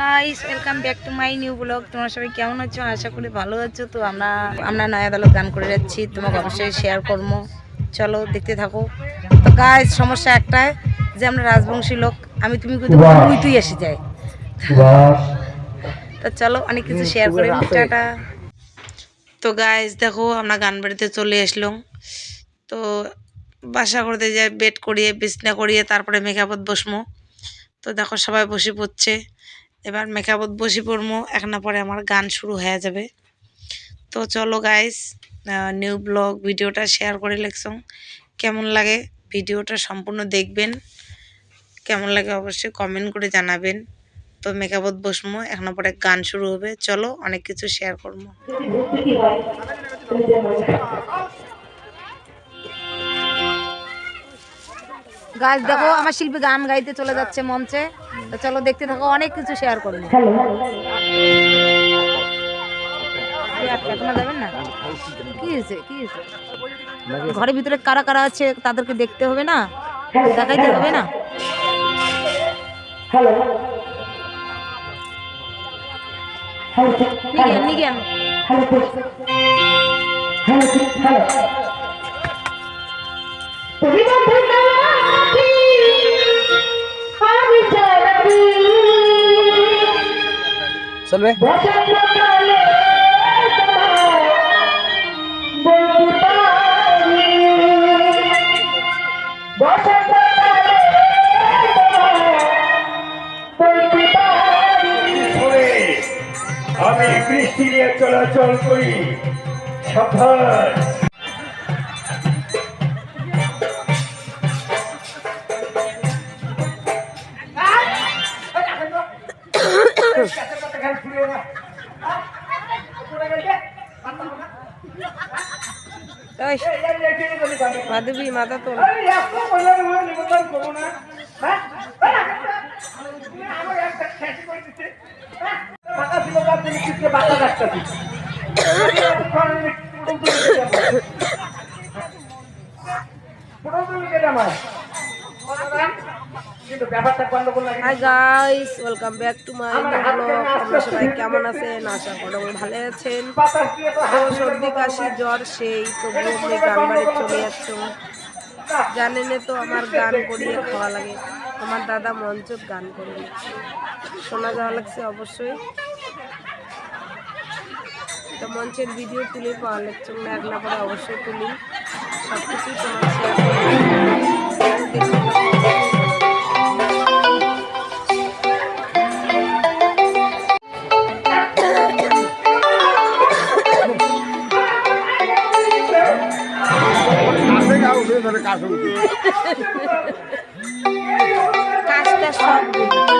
Guys welcome back to my new blog তোমরা সবাই কেমন আছো? আশা করি ভালো আছো। তো আমরা আমরা নয়া আদালত গান করে যাচ্ছি। তোমাকে অবশ্যই শেয়ার করব। চলো দেখতে থাকো। তো গাইস সমস্যা একটাই যে আমরা রাজবংশী লোক। আমি তুমি কিন্তু তুই তুই এসে যাই। তো চলো অনেক কিছু শেয়ার করে। টাটা। তো গাইস দেখো আমরা গান বাড়িতে চলে আসলাম। তো বাসা করতে যাই বেড করিয়ে বিছনা করিয়ে তারপরে মেকআপত বসমো তো দেখো সবাই বসে পড়ছে। এবার মেকআপত বসে পড়ব এক না পরে আমার গান শুরু হয়ে যাবে। তো চলো গাইস নিউ ব্লগ ভিডিওটা শেয়ার করে লেখছং কেমন লাগে ভিডিওটা সম্পূর্ণ দেখবেন। কেমন লাগে অবশ্যই কমেন্ট করে জানাবেন। তো মেকআপত বসমো এক না পরে গান শুরু হবে। চলো অনেক কিছু শেয়ার করব গাছ দেখো আমার শিল্পী গান গাইতে চলে যাচ্ছে মঞ্চে। তো চলো দেখতে থাকো অনেক কিছু শেয়ার করব তোমরা যাবেন না? কি হয়েছে কি হয়েছে? ঘরের ভিতরে কারা কারা আছে তাদেরকে দেখতে হবে না? দেখাইতে হবে না? নিগেন নিগেন চলবে? আমি বৃষ্টি নিয়ে চলাচল করি। সাবধান। ওই মাধবী মাথা তোল লাগে hi guys welcome back to my blog আপনারা সবাই কেমন আছেন? আশা করি আপনারা ভালো আছেন। সর্দি কাশি জ্বর সেই তো বললে গান বাড়ি চলে যাচ্ছ। জানেন তো আমার গান করিয়ে খাওয়া লাগে। আমার দাদা মঞ্চ গান করে শোনা যাওয়া লাগছে অবশ্যই। তো মঞ্চের ভিডিও তুলে পাওয়া লাগছে না এক না পরে অবশ্যই তুলি। সব কিছুই তোমার শেয়ার কাজ কাজটা সব